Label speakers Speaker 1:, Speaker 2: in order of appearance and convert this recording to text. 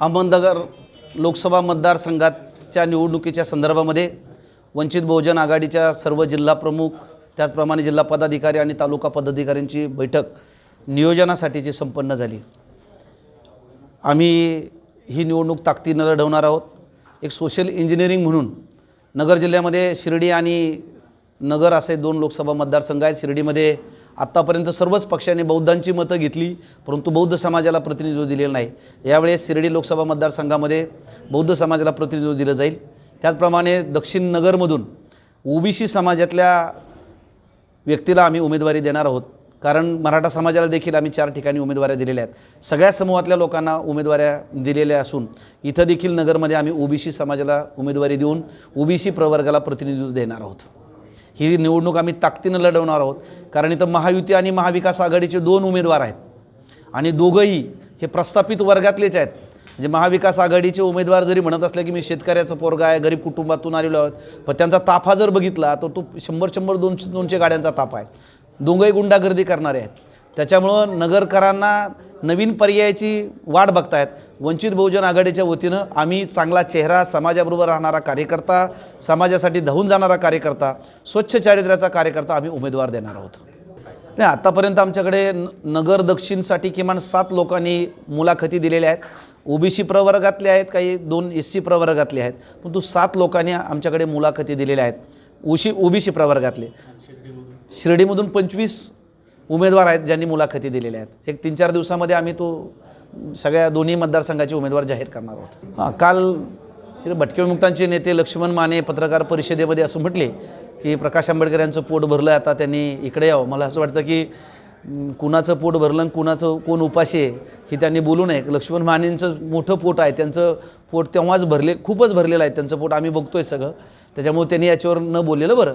Speaker 1: अहमदनगर लोकसभा मतदारसंघाच्या निवडणुकीच्या संदर्भामध्ये वंचित बहुजन आघाडीच्या सर्व जिल्हाप्रमुख त्याचप्रमाणे जिल्हा पदाधिकारी आणि तालुका पदाधिकाऱ्यांची बैठक नियोजनासाठीची संपन्न झाली. आम्ही ही निवडणूक ताकदीनं लढवणार आहोत. एक सोशल इंजिनिअरिंग म्हणून नगर जिल्ह्यामध्ये शिर्डी आणि नगर असे दोन लोकसभा मतदारसंघ आहेत. शिर्डीमध्ये आत्तापर्यंत सर्वच पक्षांनी बौद्धांची मतं घेतली परंतु बौद्ध समाजाला प्रतिनिधित्व दिलेलं नाही. यावेळेस शिर्डी लोकसभा मतदारसंघामध्ये बौद्ध समाजाला प्रतिनिधित्व दिलं जाईल. त्याचप्रमाणे दक्षिण नगरमधून ओबीसी समाजातल्या व्यक्तीला आम्ही उमेदवारी देणार आहोत. कारण मराठा समाजाला देखील आम्ही चार ठिकाणी उमेदवाऱ्या दिलेल्या आहेत. सगळ्या समूहातल्या लोकांना उमेदवाऱ्या दिलेल्या असून इथं देखील नगरमध्ये आम्ही ओबीसी समाजाला उमेदवारी देऊन ओबीसी प्रवर्गाला प्रतिनिधित्व देणार आहोत. ही निवडणूक आम्ही ताकदीनं लढवणार आहोत. कारण इथं महायुती आणि महाविकास आघाडीचे दोन उमेदवार आहेत. आणि दोघंही हे प्रस्थापित वर्गातलेच आहेत. म्हणजे महाविकास आघाडीचे उमेदवार जरी म्हणत असले की मी शेतकऱ्याचं पोरगा आहे गरीब कुटुंबातून आलेलो आहोत पण त्यांचा ताफा जर बघितला तर तो शंभर शंभर दोनशे दोनशे गाड्यांचा ताफा आहे. दोघंही गुंडागर्दी करणारे आहेत. त्याच्यामुळं नगरकरांना नवीन पर्यायाची वाट बघतायत. वंचित बहुजन आघाडीच्या वतीनं आम्ही चांगला चेहरा समाजाबरोबर राहणारा कार्यकर्ता समाजासाठी धावून जाणारा कार्यकर्ता स्वच्छ चारित्र्याचा कार्यकर्ता आम्ही उमेदवार देणार आहोत. नाही आत्तापर्यंत आमच्याकडे न नगर दक्षिणसाठी किमान सात लोकांनी मुलाखती दिलेल्या आहेत. ओबीसी प्रवर्गातले आहेत काही दोन एस सी प्रवर्गातले आहेत. परंतु सात लोकांनी आमच्याकडे मुलाखती दिलेल्या आहेत. ओशी ओबीसी प्रवर्गातले. शिर्डीमधून पंचवीस उमेदवार आहेत ज्यांनी मुलाखती दिलेल्या आहेत. एक तीन चार दिवसामध्ये आम्ही तो सगळ्या दोन्ही मतदारसंघाचे उमेदवार जाहीर करणार आहोत. हां. काल इथं भटके विमुक्तांचे नेते लक्ष्मण माने पत्रकार परिषदेमध्ये असं म्हटले की प्रकाश आंबेडकर यांचं पोट भरलं आता त्यांनी इकडे यावं. मला असं वाटतं की कुणाचं पोट भरलं आणि कुणाचं कोण उपाशी आहे हे त्यांनी बोलू नये. लक्ष्मण मानेंचं मोठं पोट आहे. त्यांचं पोट तेव्हाच भरले खूपच भरलेलं आहे. त्यांचं पोट आम्ही बघतोय सगळं. त्याच्यामुळे त्यांनी याच्यावर न बोललेलं बरं.